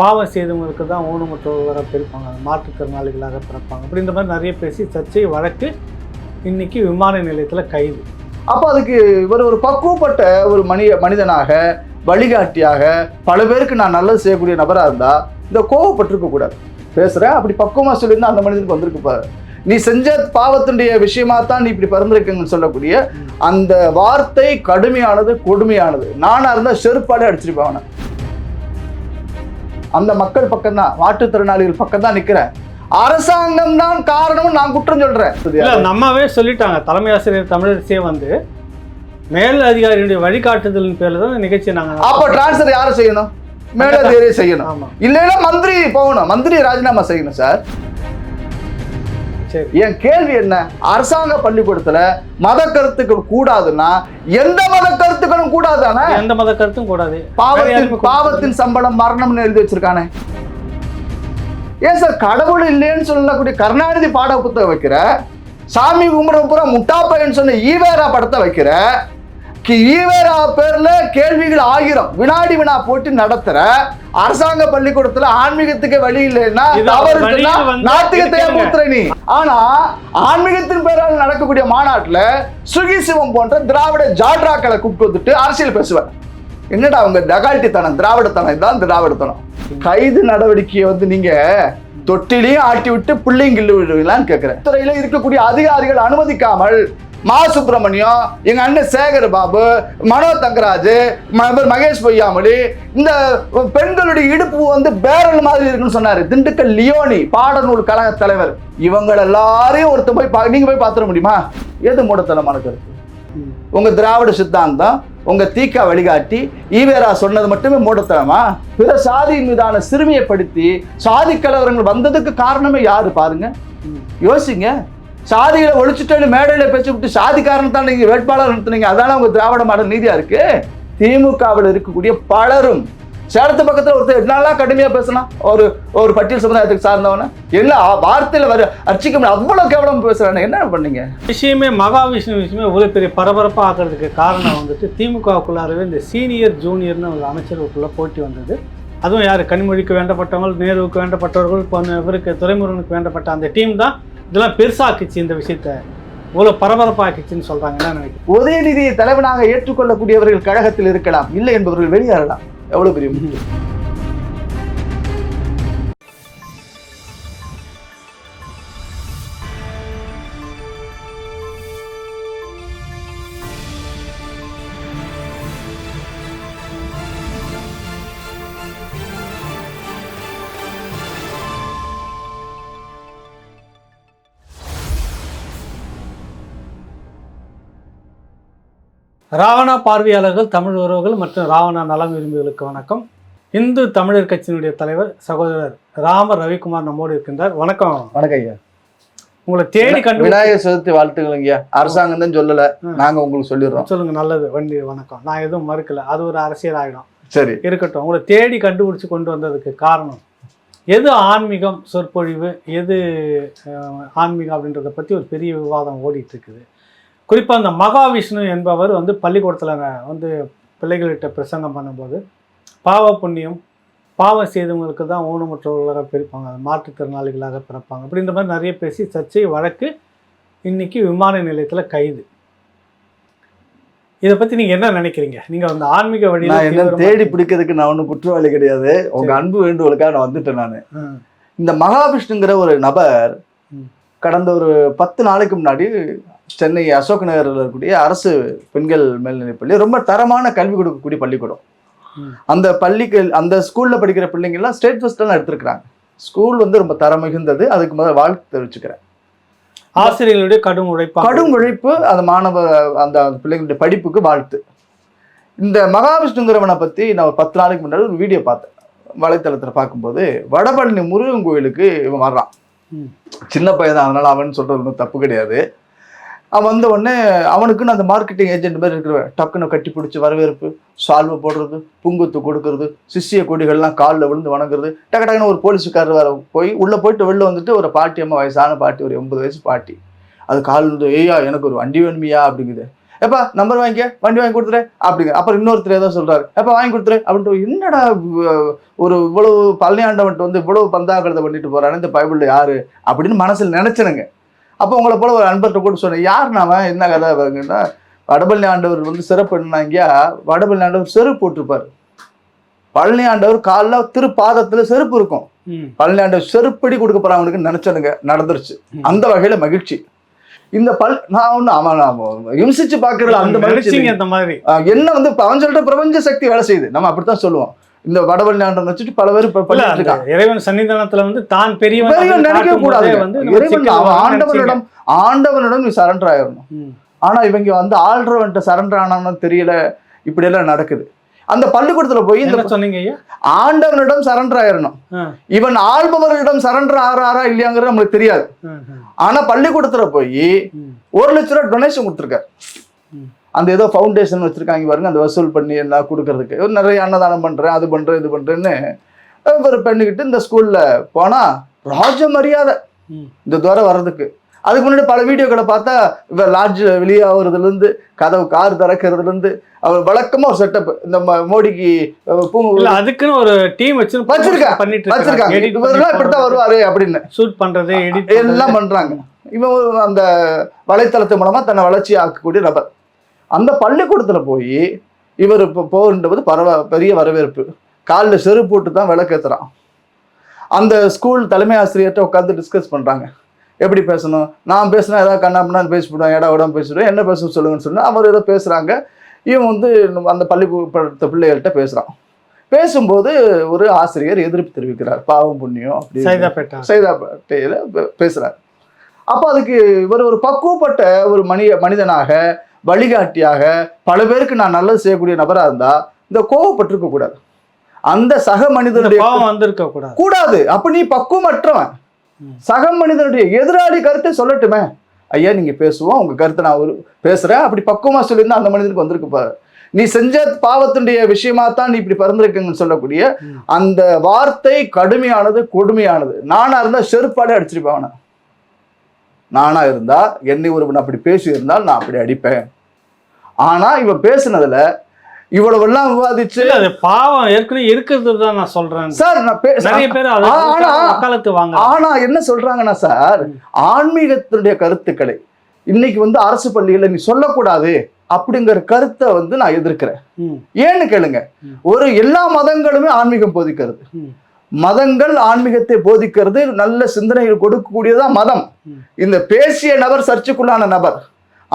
பாவம் செய்தவங்களுக்கு தான் ஊனமுற்றவர்களாக பிறப்பாங்க. மாற்றுத்திறனாளிகளாக பிறப்பாங்க. அப்படின்ற மாதிரி நிறைய பேசி சர்ச்சை வழக்கு இன்னைக்கு விமான நிலையத்தில் கைது. அப்போ அதுக்கு இவர் ஒரு பக்குவப்பட்ட ஒரு மனித மனிதனாக வழிகாட்டியாக பல பேருக்கு நான் நல்லது செய்யக்கூடிய நபராக இருந்தால் இந்த கோவப்பட்டிருக்க கூடாது. பேசுகிறேன் அப்படி பக்குவமாக சொல்லியிருந்தா அந்த மனிதனுக்கு வந்திருக்கு பாரு. நீ செஞ்ச பாவத்தினுடைய விஷயமா தான் நீ இப்படி பிறந்திருக்கங்கன்னு சொல்லக்கூடிய அந்த வார்த்தை கடுமையானது கொடுமையானது. நானா இருந்தால் செருப்பாலே அடிச்சிருப்பேன் அவனை. அந்த மக்கள் பக்கம் தான் மாற்றுத்திறனாளிகள் பக்கம் தான் நிற்கிறேன் அரசாங்கம் தான் காரணம் நான் குற்றம் சொல்றேன். நம்மவே சொல்லிட்டாங்க. தலைமை ஆசிரியர் தமிழரசியே வந்து மேல் அதிகாரியுடைய வழிகாட்டுதலின் பேரில் தான் இந்த நிகழ்ச்சியை நாங்கள் அப்ப டிரான்ஸ்ஃபர் யாரை செய்யணும்? மேலதிகாரியை செய்யணும். இல்லைன்னா மந்திரி போகணும். மந்திரி ராஜினாமா செய்யணும் சரி. என் கேள்வி என்ன? அரசாங்க பள்ளிக்கூடத்துல மத கருத்துக்கள் கூடாதுன்னா எந்த மத கருத்துக்களும் கூடாதானே? எந்த மத கருத்தும் கூடாது பாவத்தின். பாவத்தின் சம்பளம் மரணம்னு எழுதி வச்சிருக்கானே. ஏன் சார் கடவுள் இல்லைன்னு சொல்லக்கூடிய கருணாநிதி பாட புத்தகம் வைக்கிற சாமி கும்பிட பூரா முட்டா பையன் சொன்ன ஈவேரா படத்தை வைக்கிற ஈவேரா பேர்ல கேள்விகள் ஆயிரம். வினாடி வினா போட்டு நடத்துற அரசாங்க பள்ளிக்கூடத்துல ஆன்மீகத்துக்கு வழி இல்லைன்னா தவறு நாத்திகத்தை நீ? ஆனா ஆன்மீகத்தின் பேரால் நடக்கக்கூடிய மாநாட்டுல சுகி சிவம் போன்ற திராவிட ஜாட்ராக்களை கூப்பிட்டு வந்துட்டு அரசியல் பேசுவார். என்னடா அவங்க டகால்ட்டித்தனம் திராவிடத்தனம் தான் திராவிடத்தனம். கைது நடவடிக்கையை வந்து நீங்க தொட்டிலையும் ஆட்டி விட்டு பிள்ளையும் கிள்ளு விடுவீங்களான்னு கேட்கிறேன் துறையில இருக்கக்கூடிய அதிகாரிகள் அனுமதிக்காமல் மா சுப்பிரமணியம் எங்க அண்ணன் சேகர் பாபு மனோ தங்கராஜ் மகேஷ் பொய்யாமொழி இந்த பெண்களுடைய இடுப்பு வந்து பேரல் மாதிரி இருக்குன்னு சொன்னாரு. திண்டுக்கல் லியோனி பாடநூல் கழக தலைவர். இவங்க எல்லாரையும் ஒருத்தர் போய் பா- நீங்க போய் பார்த்துட முடியுமா? எது மூடத்தனமான கருத்து? உங்க திராவிட சித்தாந்தம் உங்க தீக்கா வழிகாட்டி ஈவேரா சொன்னது மட்டுமே மூடத்தனமா? பிற சாதியின் மீதான சிறுமியப்படுத்தி சாதி கலவரங்கள் வந்ததுக்கு காரணமே யாரு பாருங்க? யோசிங்க. சாதிகளை ஒழிச்சுட்டேன்னு மேடையில் பேசி விட்டு சாதி தான் நீங்கள் வேட்பாளர் நிறுத்துனீங்க அதான உங்கள் திராவிட மாடல் நீதியாக இருக்கு? திமுகவில் இருக்கக்கூடிய பலரும் சேலத்து பக்கத்தில் ஒருத்தர் என்னெல்லாம் கடுமையாக பேசலாம் ஒரு ஒரு பட்டியல் சமுதாயத்துக்கு சார்ந்தவன. எல்லா வார்த்தையில் வர அர்ச்சிக்க அவ்வளோ அவ்வளவு கேவலம் பேசுறானே. என்ன பண்ணீங்க? விஷயமே மகாவிஷ்ணு விஷயமே இவ்வளோ பெரிய பரபரப்பாக ஆக்கிறதுக்கு காரணம் வந்துட்டு திமுகவுக்குள்ளாரவே இந்த சீனியர் ஜூனியர்னு ஒரு அமைச்சருக்குள்ளே போட்டி வந்தது. அதுவும் யார்? கனிமொழிக்கு வேண்டப்பட்டவங்க நேருவுக்கு வேண்டப்பட்டவர்கள் இப்போ இவருக்கு துறைமுருகனுக்கு வேண்டப்பட்ட அந்த டீம் தான் இதெல்லாம் பெருசாக்குச்சு இந்த விஷயத்த. இவ்வளோ பரபரப்பாக்குச்சுன்னு சொல்கிறாங்க என்ன நினைக்கிறேன் உதயநிதியை தலைவனாக ஏற்றுக்கொள்ளக்கூடியவர்கள் கழகத்தில் இருக்கலாம் இல்லை என்பவர்கள் வெளியேறலாம். எவ்வளோ பெரிய முடியும் ராவணா பார்வையாளர்கள் தமிழ் உறவுகள் மற்றும் ராவணா நலம் விரும்பிகளுக்கு வணக்கம். இந்து தமிழர் கட்சியினுடைய தலைவர் சகோதரர் ராம ரவிக்குமார் நம்மோடு இருக்கின்றார். வணக்கம். வணக்கம் ஐயா. உங்களை தேடி கண்டு விநாயகர் சதுர்த்தி வாழ்த்துக்கள் ஐயா. அரசாங்கம் தான் சொல்லல. நாங்க உங்களுக்கு சொல்லிடுறோம். சொல்லுங்க நல்லது வண்டி வணக்கம். நான் எதுவும் மறுக்கல. அது ஒரு அரசியல் ஆகிடும் சரி. இருக்கட்டும். உங்களை தேடி கண்டுபிடிச்சு கொண்டு வந்ததுக்கு காரணம் எது ஆன்மீகம் சொற்பொழிவு எது ஆன்மீகம் அப்படின்றத பற்றி ஒரு பெரிய விவாதம் ஓடிட்டு இருக்குது. குறிப்பாக அந்த மகாவிஷ்ணு என்பவர் வந்து பள்ளிக்கூடத்தில் வந்து பிள்ளைகள்கிட்ட பிரசங்கம் பண்ணும்போது பாவ புண்ணியம் பாவம் செய்தவங்களுக்கு தான் ஊனமுற்றவர்களாக பிறப்பாங்க. மாற்றுத்திறனாளிகளாக பிறப்பாங்க. அப்படின்ற மாதிரி நிறைய பேசி சர்ச்சை வழக்கு இன்னைக்கு விமான நிலையத்தில் கைது. இதை பற்றி நீங்கள் என்ன நினைக்கிறீங்க? நீங்கள் அந்த ஆன்மீக நான் என்ன தேடி பிடிக்கிறதுக்கு நான் ஒன்றும் குற்றவாளி கிடையாது. உங்க அன்பு வேண்டுதலுக்காக நான் வந்துட்டேன் நான். இந்த மகாவிஷ்ணுங்கிற ஒரு நபர். கடந்த ஒரு பத்து நாளைக்கு முன்னாடி சென்னை அசோக் நகரில் இருக்கக்கூடிய அரசு பெண்கள் மேல்நிலைப்பள்ளி ரொம்ப தரமான கல்வி கொடுக்கக்கூடிய பள்ளிக்கூடம். அந்த பள்ளிக்கு அந்த ஸ்கூல்ல படிக்கிற பிள்ளைங்க எல்லாம் ஸ்டேட் ஃபர்ஸ்ட் எல்லாம் எடுத்திருக்கிறாங்க. ஸ்கூல் வந்து ரொம்ப தரம் மிகுந்தது அதுக்கு முதல்ல வாழ்த்து தெரிவிச்சுக்கிறேன். ஆசிரியர்களுடைய கடும் உழைப்பா. கடும் உழைப்பு அந்த மாணவ அந்த பிள்ளைங்களுடைய படிப்புக்கு வாழ்த்து. இந்த மகாவிஷ்ணுங்கிறவனை பத்தி நான் ஒரு பத்து நாளைக்கு முன்னாடி ஒரு வீடியோ பார்த்தேன். வலைத்தளத்துல பார்க்கும்போது வடபழனி முருகன் கோயிலுக்கு இவன் வர்றான். சின்ன பையன் தான் அதனால அவன் சொல்றது ஒன்றும் தப்பு கிடையாது. அவன் வந்த உடனே அவனுக்குன்னு அந்த மார்க்கெட்டிங் ஏஜென்ட் மாதிரி இருக்கிற டக்குன்னு கட்டி பிடிச்சி வரவேற்பு சால்வை போடுறது புங்குத்து கொடுக்கறது சிசிய கொடிகள்லாம் காலில் விழுந்து வணங்குறது. டக்கு டக்குன்னு ஒரு போலீஸுக்காரர் வர போய் உள்ளே போயிட்டு வெளில வந்துட்டு ஒரு பாட்டி அம்மா வயசான பாட்டி ஒரு எண்பது வயசு பாட்டி. அது கால் வந்து ஏய்யா எனக்கு ஒரு வண்டி வேணுமியா? அப்படிங்குது. எப்பா நம்பர் வாங்கிக்க வண்டி வாங்கி கொடுத்துரு அப்படிங்க. அப்புறம் இன்னொருத்தர் ஏதோ சொல்றாரு எப்பா வாங்கி கொடுத்துரு அப்படின்ட்டு என்னடா ஒரு இவ்வளவு பழனியாண்டவன்ட்டு வந்து இவ்வளவு பந்தாக்கிறத பண்ணிட்டு போறானே இந்த பைபிள் யாரு? அப்படின்னு மனசில் நினைச்சனுங்க. அப்போ உங்களை போல ஒரு அன்பர்கிட்ட கூட சொன்னேன். யார் நாம என்ன கதை பாருங்கன்னா வடபழனி ஆண்டவர் வந்து சிறப்பு என்னன்னாங்கயா வடபழனி ஆண்டவர் செருப்பு போட்டிருப்பாரு. பழனி ஆண்டவர் காலில் திருப்பாதத்துல செருப்பு இருக்கும். பழனி ஆண்டவர் செருப்படி கொடுக்க போறாங்கன்னு நினைச்சனுங்க. நடந்துருச்சு. அந்த வகையில மகிழ்ச்சி. இந்த பல் நான் ஒண்ணு அவன் நான் பாக்குறது அந்த மகிழ்ச்சி என்ன வந்து அவன் சொல்ற பிரபஞ்ச சக்தி வேலை செய்யுது. நம்ம அப்படித்தான் சொல்லுவோம். இந்த ஆண்டவன் வச்சுட்டு பல பேர் பண்ணிட்டு இறைவன் சன்னிதானத்துல வந்து தான் பெரியவன் நினைக்க கூடாது. இறைவன் ஆண்டவனிடம் ஆண்டவனிடம் நீ சரண்டர் ஆயிடணும். ஆனா இவங்க வந்து ஆள்றவன்ட்ட சரண்டர் ஆனான்னு தெரியல. இப்படி எல்லாம் நடக்குது. அந்த பள்ளிக்கூடத்துல போய் இந்த சொன்னீங்க ஆண்டவனிடம் சரண்டர் ஆயிடணும் ஆ, இவன் ஆள்பவர்களிடம் சரண்டர் ஆறாரா இல்லையாங்கிறது நம்மளுக்கு தெரியாது. ஆனா பள்ளிக்கூடத்துல போய். ஒரு லட்ச ரூபா டொனேஷன் கொடுத்துருக்காரு. அந்த ஏதோ ஃபவுண்டேஷன் வச்சிருக்காங்க பாருங்க அந்த வசூல் பண்ணி எல்லாம் கொடுக்கறதுக்கு. நிறைய அன்னதானம் பண்றேன் அது பண்றேன் இது பண்றேன்னு ஒரு பெண்ணுக்கிட்டு இந்த ஸ்கூல்ல போனா ராஜ மரியாதை. இந்த துவாரம் வர்றதுக்கு. அதுக்கு முன்னாடி பல வீடியோக்களை பார்த்தா இவர் லாட்ஜ் வெளியாகிறதுல இருந்து கதவு கார் திறக்கிறதுல இருந்து அவர் வழக்கமா ஒரு செட்டப் இந்த மோடிக்கு அஹ், பூ இல்ல அதுக்குன்னு ஒரு டீம் வச்சு வச்சிருக்கா- பண்ணிட்டு வச்சிருக்காங்க. இவரெல்லாம் இப்படித்தான் வருவாரு அப்படின்னு. ஷூட் எடிட் எல்லாம் பண்றாங்க. இவன் அந்த வலைத்தளத்து மூலமா தன்னை வளர்ச்சி ஆக்கக்கூடிய நபர். அந்த பள்ளிக்கூடத்துல போய் இவர் இப்போ போகின்றபோது பரவ பெரிய வரவேற்பு. காலில் செருப்பு போட்டு தான் விளக்கேத்துறான். அந்த ஸ்கூல் தலைமை ஆசிரியர்கிட்ட உட்காந்து டிஸ்கஸ் பண்றாங்க. எப்படி பேசணும்? நான் பேசினா ஏதாவது கண்ணாப்பின்னு பேசிவிடுவேன் இடம் விடாம பேசிவிடுவேன் என்ன பேச சொல்லுங்கன்னு சொன்னா அவர் ஏதோ பேசுறாங்க. இவன் வந்து அந்த பள்ளிக்கூட பிள்ளைகள்கிட்ட பேசுறான். பேசும்போது ஒரு ஆசிரியர் எதிர்ப்பு தெரிவிக்கிறார். பாவம் புண்ணியம் அப்படி சைதாப்பேட்டா. சைதாப்பேட்டையில் பேசுறார். அப்போ அதுக்கு இவர் ஒரு பக்குவப்பட்ட ஒரு மனித மனிதனாக வழிகாட்டியாக பல பேருக்கு நான் நல்லது செய்யக்கூடிய நபராக இருந்தா இந்த கோவப்பட்டிருக்க கூடாது. அந்த சக மனிதனுடைய வந்திருக்க கூடாது. கூடாது. அப்ப நீ பக்குவமற்றவன். சக மனிதனுடைய எதிராளி கருத்தை சொல்லட்டுமே. ஐயா நீங்க பேசுவோம். உங்க கருத்தை நான் ஒரு பேசுறேன். அப்படி பக்குவமா சொல்லியிருந்தா அந்த மனிதனுக்கு வந்திருக்கு பாரு நீ செஞ்ச பாவத்தினுடைய விஷயமா தான் நீ இப்படி பிறந்திருக்கங்கன்னு சொல்லக்கூடிய. அந்த வார்த்தை கடுமையானது கொடுமையானது. நானா இருந்தா செருப்பாலே அடிச்சிருப்பேன் அவனை. நானா இருந்தா என்னை ஒருவன் அப்படி பேசி இருந்தால் நான் அப்படி அடிப்பேன். ஆனா இவன் பேசுனதுல இவ்வளவெல்லாம் விவாதிச்சு அது பாவம். ஏற்கனவே இருக்கிறது தான் நான் சொல்றேன். சார் நான் நிறைய பேர் ஆனா- வக்காலத்து வாங்க ஆனா என்ன சொல்றாங்கன்னா சார். ஆன்மீகத்தினுடைய கருத்துக்களை. இன்னைக்கு வந்து அரசு பள்ளிகளை நீ சொல்லக்கூடாது அப்படிங்கிற கருத்தை வந்து நான் எதிர்க்கிறேன். ஏன்னு கேளுங்க. ஒரு எல்லா மதங்களுமே ஆன்மீகம் போதிக்கிறது. மதங்கள் ஆன்மீகத்தை போதிக்கிறது நல்ல சிந்தனைகள் கொடுக்கக்கூடியதான் மதம். இந்த பேசிய நபர் சர்ச்சைக்குள்ளான நபர்.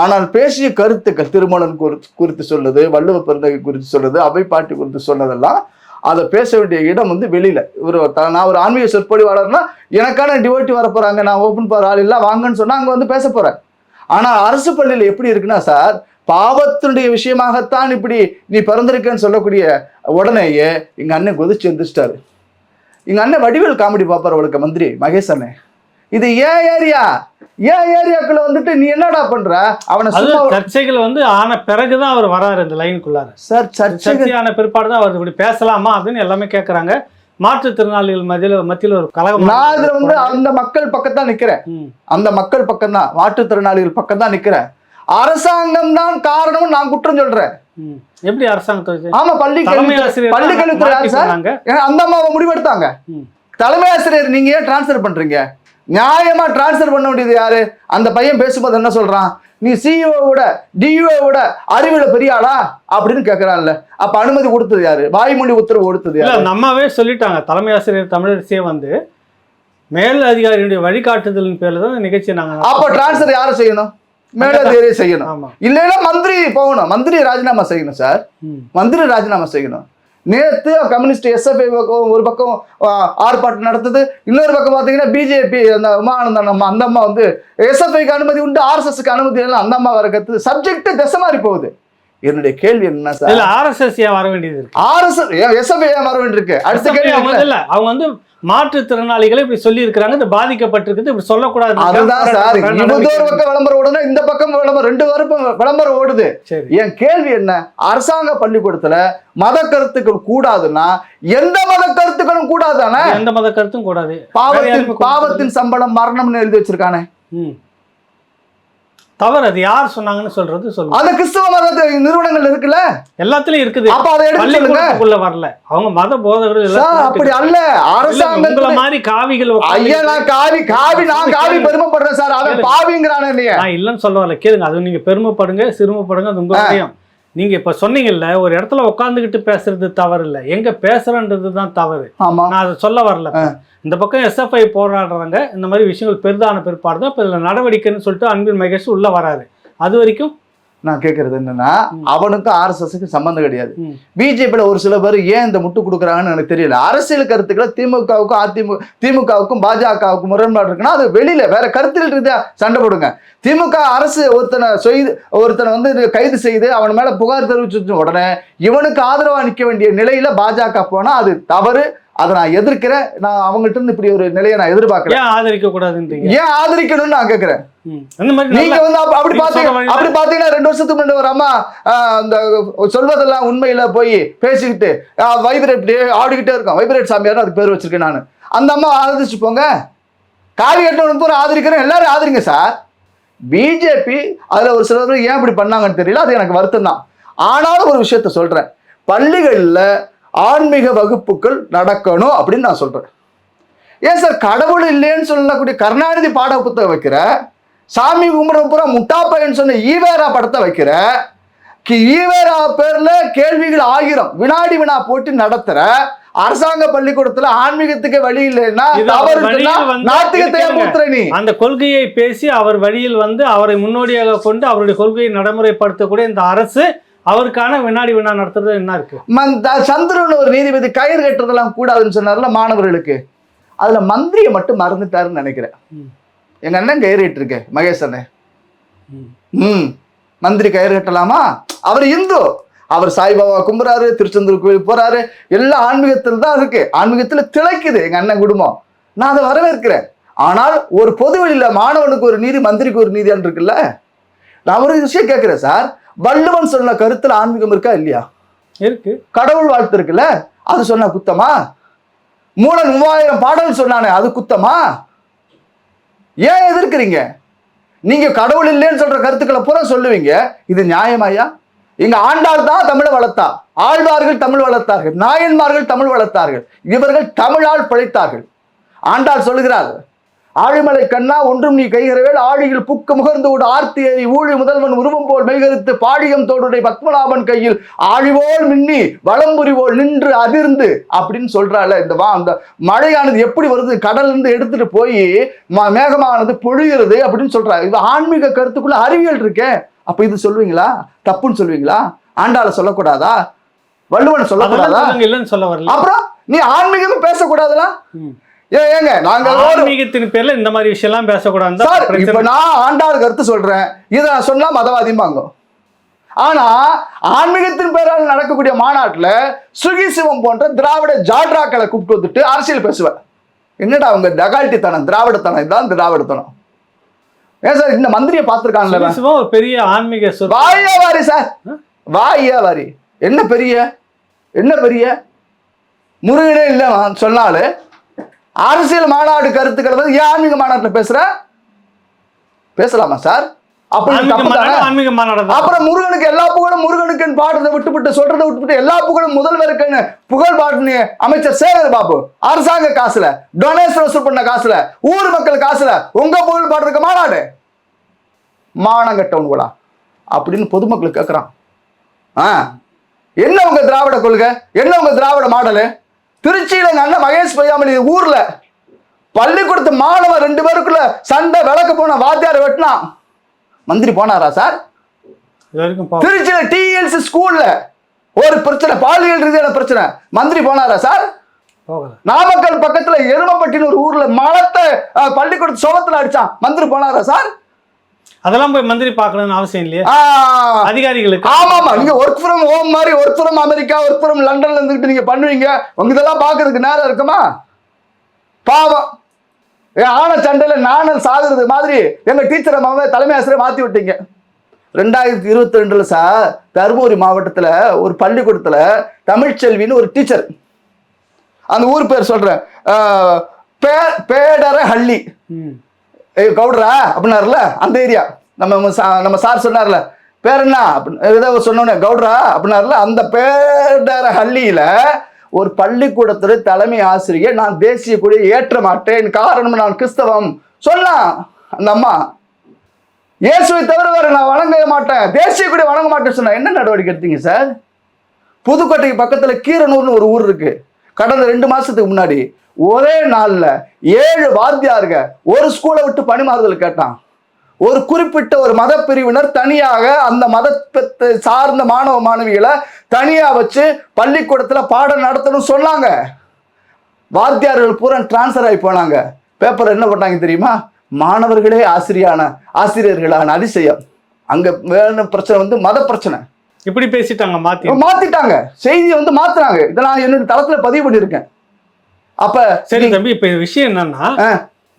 ஆனால் பேசிய கருத்துக்கள் திருமணம் குறித்து குறித்து சொல்லுது வள்ளுவ பிறந்தகை குறித்து சொல்லுது அவை பாட்டி குறித்து சொன்னதெல்லாம் அதை பேச வேண்டிய இடம் வந்து வெளியில. ஒரு த- நான் ஒரு ஆன்மீக சொற்பொழிவாளர்னா எனக்கான டிவோட்டி வர போறாங்க நான் ஓப்பன் போகிற ஆள் இல்லை வாங்கன்னு சொன்னா அங்க வந்து பேச போறேன். ஆனா அரசு பள்ளியில எப்படி இருக்குன்னா சார் பாவத்தினுடைய விஷயமாகத்தான் இப்படி நீ பிறந்திருக்கன்னு சொல்லக்கூடிய உடனேயே எங்க அண்ணன் கொதிச்சு எந்திரிச்சிட்டாரு. எங்க அண்ணன் வடிவேல் காமெடி பார்ப்பார் அவளுக்கு மந்திரி மகேஷ் அண்ணன் இது ஏன் ஏரியா? ஏன் ஏரியாக்குள்ள வந்துட்டு நீ என்னடா பண்ற? அவனை சர்ச்சைகள் வந்து ஆன பிறகுதான் அவர் வராரு இந்த லைனுக்குள்ளார. சார் சர்ச்சைகள் சர்ச்சையான பிற்பாடு தான் அவர் இப்படி பேசலாமா அப்படின்னு எல்லாமே கேட்கறாங்க மாற்றுத்திறனாளிகள் மத்தியில மத்தியில ஒரு கலகம் நான் இதுல வந்து அந்த மக்கள் பக்கத்தான் நிக்கிறேன். அந்த மக்கள் பக்கம் தான் மாற்றுத்திறனாளிகள் பக்கம் தான் நிக்கிறேன். அரசாங்கம் தான் காரணம் நான் குற்றம் சொல்றேன். எப்படி அரசாங்கத்தை வச்சு? ஆமா பள்ளி பள்ளி கல்வித்துறை அந்த அம்மாவை முடிவெடுத்தாங்க. தலைமை ஆசிரியர் நீங்க ஏன் டிரான்ஸ்ஃபர் பண்றீங்க? நியாயமா டிரான்ஸ்ஃபர் பண்ண வேண்டியது யாரு? அந்த பையன் பேசும்போது என்ன சொல்றான்? நீ சிஇஓ விட டிஇஓ விட அறிவுல பெரிய ஆளா? அப்படின்னு கேக்குறான்ல. அப்ப அனுமதி கொடுத்தது யாரு? வாய்மொழி உத்தரவு கொடுத்தது யாரு? அந்த அம்மாவே சொல்லிட்டாங்க. தலைமை ஆசிரியர் தமிழரசியே வந்து மேல் அதிகாரியுடைய வழிகாட்டுதலின் பேர்ல தான் இந்த நிகழ்ச்சியை நாங்க அப்ப டிரான்ஸ்ஃபர் யாரை செய்யணும்? மேலதிகாரி செய்யணும். இல்லைன்னா மந்திரி போகணும். மந்திரி ராஜினாமா செய்யணும் சார். மந்திரி ராஜினாமா செய்யணும். நேற்று கம்யூனிஸ்ட் எஸ்எஃப்ஐ பக்கம் ஒரு பக்கம் ஆர்ப்பாட்டம் நடத்துது இன்னொரு பக்கம் பார்த்தீங்கன்னா பிஜேபி அந்த உமானந்தன் அம்மா அந்த அம்மா வந்து எஸ்எஃப்ஐக்கு அனுமதி உண்டு ஆர்எஸ்எஸ்க்கு அனுமதி இல்லை அந்த அம்மா வர கத்து சப்ஜெக்ட் திசை மாறி போகுது. என்னுடைய கேள்வி என்ன சார்? இல்ல ஆர்எஸ்எஸ் ஏன் வர வேண்டியது இருக்கு? ஆர்எஸ்எஸ் எஸ்எஃப்ஐ ஏன் வர வேண்டியிருக்கு? அடுத்த கேள்வி அவங்க இல்ல அவங்க வந்து மாற்றுத்திறனாளிகளை இப்படி சொல்லி இருக்கிறாங்க இது பாதிக்கப்பட்டிருக்குது இப்படி சொல்லக்கூடாது. அதுதான் சார் ஒரு பக்கம் விளம்பரம் ஓடுனா இந்த பக்கம் விளம்பரம் ரெண்டு வரப்பும் விளம்பரம் ஓடுது. என் கேள்வி என்ன? அரசாங்க பள்ளிக்கூடத்துல மத கருத்துக்கள் கூடாதுன்னா எந்த மத கருத்துக்களும் கூடாதானே எந்த மத கருத்தும் கூடாது. பாவத்தின். பாவத்தின் சம்பளம் மரணம்னு எழுதி வச்சிருக்கானே. தவறு அது யார் சொன்னாங்கன்னு சொல்றது சொல்லுங்க. அந்த கிறிஸ்தவ மத நிறுவனங்கள் இருக்குல்ல? எல்லாத்துலயும் இருக்குது. அப்ப அதை எடுத்து சொல்லுங்க. வரல. அவங்க மத போதகர்கள் அப்படி. அல்ல. அரசாங்கம் மாதிரி காவிகள் ஐயா நான் காவி காவி நான் காவி பெருமைப்படுறேன் சார். அவன். பாவிங்கிறானே நீங்க நான் இல்லைன்னு சொல்ல வரல. கேளுங்க அது நீங்க பெருமைப்படுங்க சிறுமைப்படுங்க அது உங்க விஷயம். நீங்க இப்ப சொன்னீங்கல்ல ஒரு இடத்துல உட்காந்துக்கிட்டு பேசுறது தவறு இல்ல எங்க பேசுறன்றது தான் தவறு. நான் அதை சொல்ல வரல. இந்த பக்கம் எஸ்எஃப்ஐ போராடுறாங்க இந்த மாதிரி விஷயங்கள் பெரிதான பிற்பாடு தான் இப்போ இதில் நடவடிக்கைன்னு சொல்லிட்டு அன்பில் மகேஷ் உள்ள வராரு. அது வரைக்கும் நான் கேக்குறது என்னன்னா. அவனுக்கும் ஆர்எஸ்எஸ்க்கு சம்பந்தம் கிடையாது. பிஜேபியில ஒரு சில பேர் ஏன் இந்த முட்டு கொடுக்குறாங்கன்னு எனக்கு தெரியல அரசியல் கருத்துக்களை திமுகவுக்கும் அதிமுக திமுகவுக்கும் பாஜகவுக்கும் முரண்பாடு இருக்குன்னா அது வெளியில வேற கருத்தில் ரீதியா சண்டை போடுங்க திமுக அரசு ஒருத்தனை செய்து ஒருத்தனை வந்து கைது செய்து அவன் மேல புகார் தெரிவிச்சு உடனே இவனுக்கு ஆதரவா நிக்க வேண்டிய நிலையில பாஜக போனா அது தவறு அதை நான் எதிர்க்கிறேன். நான் அவங்கள்ட்ட இருந்து இப்படி ஒரு நிலையை நான் எதிர்பார்க்கல. ஏன் ஆதரிக்க கூடாதுன்றீங்க ஏன் ஆதரிக்கணும்னு நான் கேட்கிறேன். நீங்க வந்து அப்ப- அப்படி பாத்தீங்க அப்படி பாத்தீங்கன்னா ரெண்டு வருஷத்துக்கு முன்னாடி ஒரு அம்மா அந்த சொல்வதெல்லாம் உண்மையில போய் பேசிக்கிட்டு வைப்ரேட் ஆடிக்கிட்டே இருக்கும் வைப்ரேட் சாமியார் அதுக்கு பேர் வச்சிருக்கேன் நான். அந்த அம்மா ஆதரிச்சு போங்க. காவி கட்டணும் பூரா ஆதரிக்கிறேன். எல்லாரும் ஆதரிங்க சார். பிஜேபி அதுல ஒரு சிலர் ஏன் இப்படி பண்ணாங்கன்னு தெரியல. அது எனக்கு வருத்தம் தான் ஆனாலும் ஒரு விஷயத்த சொல்றேன். பள்ளிகள்ல ஆன்மீக வகுப்புகள் நடக்கணும் அப்படின்னு நான் சொல்றேன். ஏன் சார் கடவுள் இல்லைன்னு சொல்லக்கூடிய கருணாநிதி பாட புத்தகம் வைக்கிற சாமி கும்பிட பூரா முட்டா பையன் சொன்ன ஈவேரா படத்தை வைக்கிற ஈவேரா பேர்ல கேள்விகள் ஆயிரம். வினாடி வினா போட்டு நடத்துற அரசாங்க பள்ளிக்கூடத்துல ஆன்மீகத்துக்கு வழி இல்லைன்னா நாத்திகத்தை நீ. அந்த கொள்கையை பேசி அவர் வழியில் வந்து அவரை முன்னோடியாக கொண்டு அவருடைய கொள்கையை நடைமுறைப்படுத்தக்கூடிய இந்த அரசு அவருக்கான வினாடி வினா நடத்துறது என்ன இருக்கு? சந்திரன் ஒரு நீதிபதி கயிறு கட்டுறதெல்லாம் கூடாதுன்னு சொன்னார்ல மாணவர்களுக்கு. அதுல மந்திரியை மட்டும் மறந்துட்டாருன்னு நினைக்கிறேன். எங்க அண்ணன் கயிறு கட்டிருக்கேன் மகேஷ் அண்ணன் ம். ம். மந்திரி கயிறு கட்டலாமா? அவர் இந்து. அவர் சாய்பாபா கும்புறாரு திருச்செந்தூர் கோயில் போறாரு. எல்லாம் ஆன்மீகத்தில் தான் இருக்கு. ஆன்மீகத்துல திளைக்குது எங்க அண்ணன் குடும்பம். நான் அதை வரவேற்கிறேன். ஆனால் ஒரு பொது வெளியில மாணவனுக்கு ஒரு நீதி மந்திரிக்கு ஒரு நீதியான் இருக்குல்ல? நான் ஒரு விஷயம் கேட்கிறேன் சார். வள்ளுவன் சொன்ன கருத்துல ஆன்மீகம் இருக்கா இல்லையா? இருக்கு. கடவுள் வாழ்த்து இருக்குல்ல? அது சொன்னா குத்தமா? மூலன் மூவாயிரம் பாடல் சொன்னானே அது குத்தமா? ஏன் எதிர்க்கிறீங்க? நீங்க கடவுள் இல்லைன்னு சொல்ற கருத்துக்களை பூரா சொல்லுவீங்க. இது நியாயமாயா இங்க ஆண்டாள் தான் தமிழை வளர்த்தா. ஆழ்வார்கள் தமிழ் வளர்த்தார்கள். நாயன்மார்கள் தமிழ் வளர்த்தார்கள். இவர்கள் தமிழால் பிழைத்தார்கள். ஆண்டாள் சொல்லுகிறார் ஆழிமலை கண்ணா ஒன்றும் நீ கைகரவேல் ஆழியில் புக்கு முகர்ந்து விடு ஆர்த்தி ஏறி ஊழி முதல்வன் உருவம் போல் மெய்கருத்து பாடியம் தோடுடைய பத்மநாபன் கையில் ஆழிவோல் மின்னி வளம்புரிவோல் நின்று அதிர்ந்து அப்படின்னு சொல்றாள் இந்த வா அந்த மழையானது எப்படி வருது? கடல்ல இருந்து எடுத்துட்டு போய் மேகமானது பொழிகிறது அப்படின்னு சொல்றாங்க இது ஆன்மீக கருத்துக்குள்ள அறிவியல் இருக்கே. அப்ப இது சொல்லுவீங்களா தப்புன்னு சொல்லுவீங்களா ஆண்டாள சொல்லக்கூடாதா? வள்ளுவன் சொல்லக்கூடாதா? இல்லைன்னு சொல்ல வரல. அப்புறம் நீ ஆன்மீகமும் பேசக்கூடாதா ம். ஏ ஏங்க நாங்க ஆன்மீகத்தின் பேர்ல இந்த மாதிரி விஷயம் எல்லாம் பேசக்கூடாது சார் இப்ப நான் ஆண்டாள் கருத்து சொல்றேன். இதை நான் சொன்னா மதவாதிம்பாங்க. ஆனா ஆன்மீகத்தின் பேரால் நடக்கக்கூடிய மாநாட்டுல சுகி சிவம் போன்ற திராவிட ஜால்ராக்களை கூப்பிட்டு வந்துட்டு அரசியல் பேசுவேன் என்னடா அவங்க டகால்ட்டித்தனம் திராவிடத்தனம் இதுதான் திராவிடத்தனம். ஏன் சார் இந்த மந்திரியை பார்த்திருக்காங்கல்ல சிவம் ஒரு பெரிய ஆன்மீக வாயா வாரி சார். வாயா வாரி என்ன பெரிய? என்ன பெரிய? முருகனே இல்லை சொன்னாலும் அரசியல் மாநாடு கருத்துக்களை வந்து ஏன் ஆன்மீக மாநாட்டில் பேசுற? பேசலாமா சார். அப்புறம் முருகனுக்கு எல்லா புகழும் முருகனுக்குன்னு பாடுறதை விட்டுவிட்டு சொல்றதை விட்டுவிட்டு எல்லா புகழும் முதல்வருக்குன்னு புகழ் பாட்டுன்னு அமைச்சர் சேகர் பாபு அரசாங்க காசுல டொனேஷன் வசூல் பண்ண காசுல ஊர் மக்கள் காசுல உங்க புகழ் பாடுறதுக்கு மாநாடு. மானம் கட்டவனுங்களா அப்படின்னு பொதுமக்கள் கேட்குறான் ஆ? என்ன உங்க திராவிட கொள்கை? என்ன உங்க திராவிட மாடலு? திருச்சியில அண்ணன் மகேஷ் பொய்யாமலி ஊர்ல பள்ளிக்கூடத்து மாணவன் ரெண்டு பேருக்குள்ள சண்டை விளக்க போன வாத்தியார் வெட்டினான் மந்திரி போனாரா சார்? திருச்சியில டிஎல்சி ஸ்கூல்ல ஒரு பிரச்சனை பாலியல் ரீதியான பிரச்சனை. மந்திரி போனாரா சார்? நாமக்கல் பக்கத்துல எருமப்பட்டின்னு ஒரு ஊர்ல மலத்தை பள்ளிக்கூடத்து சோளத்துல அடிச்சான். மந்திரி போனாரா சார்? அதெல்லாம் போய் மந்திரி பார்க்கணும்னு அவசியம் இல்லையா? அதிகாரிகளுக்கு. ஆமா ஆமா நீங்க ஒர்க் ஃப்ரம் ஹோம் மாதிரி work from America work from லண்டன்ல இருந்துகிட்டு நீங்க பண்ணுவீங்க. உங்க இதெல்லாம் பாக்குறதுக்கு நேரம் இருக்குமா? பாவம். ஆன சண்டையில நானல் சாகுறது மாதிரி எங்க டீச்சரை மாவ தலைமை ஆசிரியர் மாத்தி விட்டீங்க. ரெண்டாயிரத்தி இருபத்தி ரெண்டுல சார் தருமபுரி மாவட்டத்துல ஒரு பள்ளிக்கூடத்துல தமிழ்ச்செல்வின்னு ஒரு டீச்சர் அந்த ஊர் பேர் சொல்றேன். பேடர ஹள்ளி. ஏய் கவுடரா அப்படின்னாருல அந்த ஏரியா. நம்ம நம்ம சா- நம்ம சார் சொன்னார்ல பேர் என்ன? அப்படின்னு ஏதோ சொன்னோன்னே கவுட்ரா அப்படின்னாருல அந்த பேடர ஹள்ளியில ஒரு பள்ளிக்கூடத்துல தலைமை ஆசிரியர் நான் தேசிய கொடியை ஏற்ற மாட்டேன். காரணம் நான் கிறிஸ்தவம். சொல்லலாம் அந்த அம்மா இயேசுவை தவிர நான் வணங்க மாட்டேன். தேசிய கொடி வணங்க மாட்டேன்னு சொன்னா என்ன நடவடிக்கை எடுத்தீங்க சார்? புதுக்கோட்டைக்கு பக்கத்துல கீரனூர்னு ஒரு ஊர் இருக்கு. கடந்த ரெண்டு மாசத்துக்கு முன்னாடி ஒரே நாள்ல ஏழு வாத்தியாருங்க ஒரு ஸ்கூலை விட்டு பணிமாறுதல் கேட்டான். ஒரு குறிப்பிட்ட ஒரு மத பிரிவினர் தனியாக அந்த மதத்தை சார்ந்த மாணவ மாணவிகளை தனியா வச்சு பள்ளிக்கூடத்துல பாடம் நடத்தணும் சொன்னாங்க. வாத்தியார்கள் பூரா டிரான்ஸ்ஃபர் ஆகி போனாங்க. பேப்பர் என்ன பண்ணாங்க தெரியுமா? மாணவர்களே ஆசிரியான ஆசிரியர்களான அதிசயம். அங்க வேணும் பிரச்சனை வந்து மத பிரச்சனை. இப்படி பேசிட்டாங்க மாத்தி. மாத்திட்டாங்க. செய்தியை வந்து மாத்துறாங்க. இதை நான் என்னோட தளத்துல பதிவு பண்ணியிருக்கேன். அப்ப சரி தம்பி இப்ப விஷயம் என்னன்னா.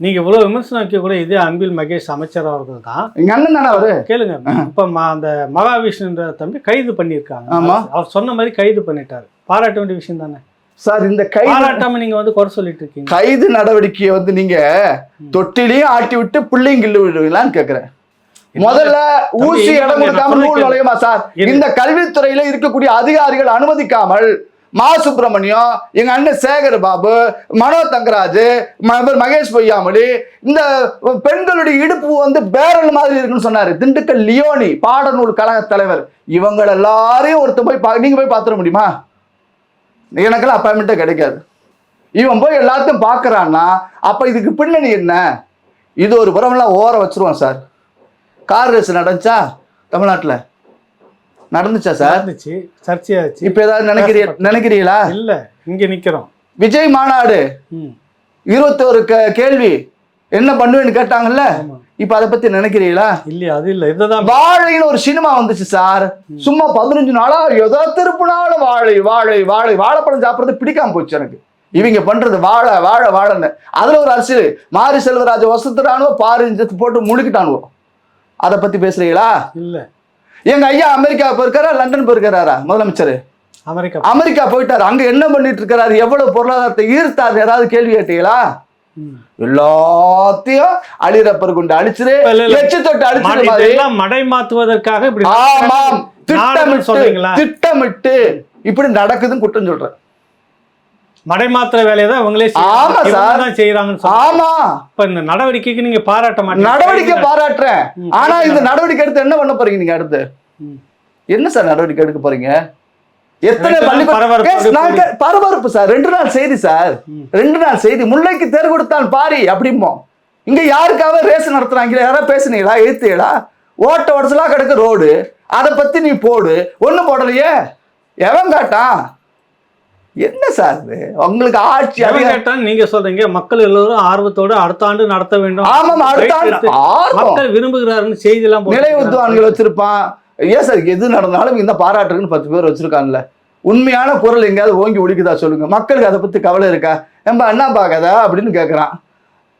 நீங்க இவ்வளவு விமர்சனம் வைக்க கூட இதே அன்பில் மகேஷ் அமைச்சர் அவர்கள் தான். எங்க அண்ணன் தானே அவரு? கேளுங்க. இப்ப அந்த மகாவிஷ்ணுன்ற தம்பி கைது பண்ணியிருக்காங்க. ஆமா. அவர் சொன்ன மாதிரி கைது பண்ணிட்டாரு. பாராட்ட வேண்டிய விஷயம் தானே? சார் இந்த கைது பாராட்டாம நீங்க வந்து குறை சொல்லிட்டு இருக்கீங்க. கைது நடவடிக்கையை வந்து நீங்க தொட்டிலையும் ஆட்டி விட்டு பிள்ளையும் கிள்ளு விடுவீங்களான்னு கேக்குறேன். முதல்ல ஊசி இடம் கொடுக்காம நூல் நுழையுமா சார். இந்த கல்வித்துறையில இருக்கக்கூடிய அதிகாரிகள் அனுமதிக்காமல் மா சுப்பிரமணியம் எங்க அண்ணன் சேகர் பாபு மனோ தங்கராஜ் மகேஷ் பொய்யாமொழி இந்த பெண்களுடைய இடுப்பு வந்து பேரல் மாதிரி இருக்குன்னு சொன்னாரு. திண்டுக்கல் லியோனி பாடநூல் கழக தலைவர். இவங்க எல்லாரையும் ஒருத்தர் போய் பா- நீங்க போய் பார்த்துட முடியுமா? எனக்கெல்லாம் அப்பாயின்மெண்ட்டே கிடைக்காது. இவன் போய் எல்லாத்தையும் பார்க்கறான்னா அப்ப இதுக்கு பின்னணி என்ன? இது ஒரு புறமெல்லாம் ஓர வச்சிருவான் சார். கார் ரேஸ் நடந்துச்சா? தமிழ்நாட்டில்? நடந்துச்சா சார்? நடந்துச்சு. சர்ச்சையாச்சு. இப்ப ஏதாவது நினைக்கிறீ நினைக்கிறீங்களா? இல்ல இங்க நிக்கிறோம். விஜய் மாநாடு. இருபத்தோரு க- கேள்வி. என்ன பண்ணுவேன்னு கேட்டாங்கல்ல. இப்ப அதை பத்தி நினைக்கிறீங்களா? இல்லையா அது இல்ல. இதுதான். வாழைன்னு ஒரு சினிமா வந்துச்சு சார். சும்மா பதினஞ்சு நாளா எதோ திருப்பினாலும் வாழை வாழை வாழை. வாழைப்பழம் சாப்பிடுறது பிடிக்காம போச்சு எனக்கு. இவங்க பண்றது வாழை வாழை வாழைன்னு. அதுல ஒரு அரசியல். மாரி செல்வராஜ வசத்துறானுவோ பாரிஞ்சத்து போட்டு முழுக்கிட்டானுவோ. அதை பத்தி பேசுறீங்களா? இல்ல. எங்க ஐயா அமெரிக்கா போயிருக்காரா? லண்டன் போயிருக்காரா? முதலமைச்சர். அமெரிக்கா. அமெரிக்கா போயிட்டாரு. அங்க என்ன பண்ணிட்டு இருக்காரு எவ்வளவு பொருளாதாரத்தை ஈர்த்தாரு? ஏதாவது கேள்வி கேட்டீங்களா. எல்லாத்தையும் அழிறப்பர் கொண்டு அழிச்சிரு. எச்சு தொட்டு அழிச்சிரு மடை- மாத்துவதற்காக இப்படி ஆமாம். திட்டமிட்டு சொல்றீங்களா? திட்டமிட்டு இப்படி நடக்குதுன்னு குற்றம் சொல்றேன். மடை மாத்துற வேலையை தான். இவங்க தான் செய்யறாங்கன்னு. ஆமா. இப்ப இந்த நடவடிக்கைக்கு நீங்க பாராட்ட மாட்டீங்க. நடவடிக்கை பாராட்டுறேன். ஆனா இந்த நடவடிக்கை எடுத்து என்ன பண்ண போறீங்க நீங்க அடுத்து. என்ன சார் நடவடிக்கை எடுக்க போறீங்க? எத்தனை பள்ளிக்கூட- பரபரப்பு சார். ரெண்டு நாள் செய்தி சார். ரெண்டு நாள் செய்தி. முல்லைக்கு தேர் கொடுத்தான் பாரி அப்படிம்போம். இங்க யாருக்காக ரேஸ் நடத்துறாங்க? யாராவது பேசுனீங்களா? எழுத்தீங்களா? ஓட்ட உடச்சலா கிடக்கு ரோடு. அதை பத்தி நீ போடு. ஒண்ணும் போடலையே. எவன் காட்டான்? என்ன சார் இது? உங்களுக்கு ஆட்சி எவன் அதிகாரம் கேட்டா நீங்க சொல்றீங்க மக்கள் எல்லோரும் ஆர்வத்தோட அடுத்த ஆண்டு நடத்த வேண்டும். ஆமாம் அடுத்த ஆண்டு. மக்கள் விரும்புகிறாருன்னு செய்தி எல்லாம் நிலை உத்துவான்கள் வச்சிருப்பான். ஏன் சார் எது நடந்தாலும் இந்த பாராட்டுக்குன்னு பத்து பேர் வச்சிருக்காங்கல்ல. உண்மையான குரல் எங்கேயாவது ஓங்கி ஒழிக்குதா சொல்லுங்க. மக்களுக்கு அதை பத்தி கவலை இருக்கா? நம்ம என்ன பார்க்காதா? அப்படின்னு கேட்குறான்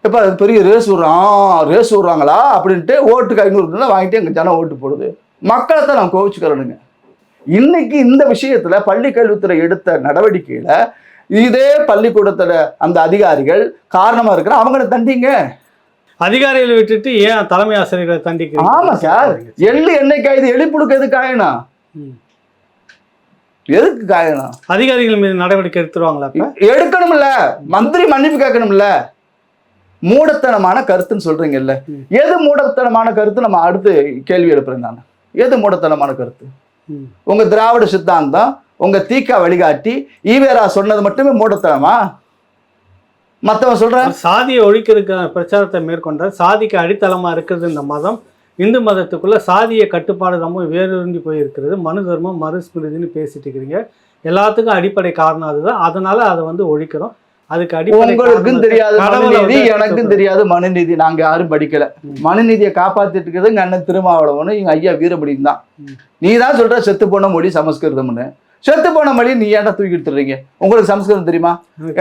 இப்போ அது பெரிய ரேஸ் விடுறான் ரேஸ் விடுறாங்களா? அப்படின்ட்டு ஓட்டுக்கு ஐநூறு வாங்கிட்டு எங்கள் ஜனம் ஓட்டு போடுது. மக்களை தான் நான் கோவிச்சுக்கிறேனுங்க. இன்னைக்கு இந்த விஷயத்துல பள்ளி கல்வித்துறை எடுத்த நடவடிக்கையில இதே பள்ளிக்கூடத்துல அந்த அதிகாரிகள் காரணமா இருக்கிற அவங்கள தண்டிங்க. அதிகாரிகளை விட்டுட்டு ஏன் தலைமை ஆசிரியர்களை தண்டிக்கிறீங்க? ஆமா சார். எள்ளு எண்ணெய் காயுது எலி புழுக்கு எதுக்கு காயணும்? ம். எதுக்கு காயணும்? அதிகாரிகள் மீது நடவடிக்கை எடுத்துருவாங்களா எடுக்கணும்ல. மந்திரி மன்னிப்பு கேட்கணும்ல. மூடத்தனமான கருத்துன்னு சொல்றீங்கல்ல. எது மூடத்தனமான கருத்து? நம்ம அடுத்து கேள்வி எழுப்புறேன் நான். எது மூடத்தனமான கருத்து? உங்கள் உங்க திராவிட சித்தாந்தம் உங்க தீக்கா வழிகாட்டி ஈவேரா சொன்னது மட்டுமே மூடத்தனமா? மற்றவன் சொல்றான்? சாதியை ஒழிக்கிறதுக்கான பிரச்சாரத்தை மேற்கொண்ட சாதிக்கு அடித்தளமா இருக்கிறது இந்த மதம். இந்து மதத்துக்குள்ள சாதிய கட்டுப்பாடு ரொம்ப வேரூன்றி போயிருக்கிறது. மனு தர்மம் மறுஸ்மிருதின்னு பேசிட்டு இருக்கிறீங்க. எல்லாத்துக்கும் அடிப்படை காரணம் அதுதான். அதனால அதை வந்து ஒழிக்கிறோம். அதுக்கு அடிப்படை உங்களுக்கும் தெரியாது மனுநீதி எனக்கும் தெரியாது மனுநீதி. நாங்க யாரும் படிக்கல. மனுநீதியை காப்பாத்திட்டு இருக்கிறது எங்க அண்ணன் திருமாவளவனும் எங்க ஐயா வீரபடியும் தான். நீ தான் சொல்ற செத்து போன மொழி சமஸ்கிருதம்னு. செத்து போன மொழி நீ ஏன்டா தூக்கி எடுத்துறீங்க உங்களுக்கு சமஸ்கிருதம் தெரியுமா?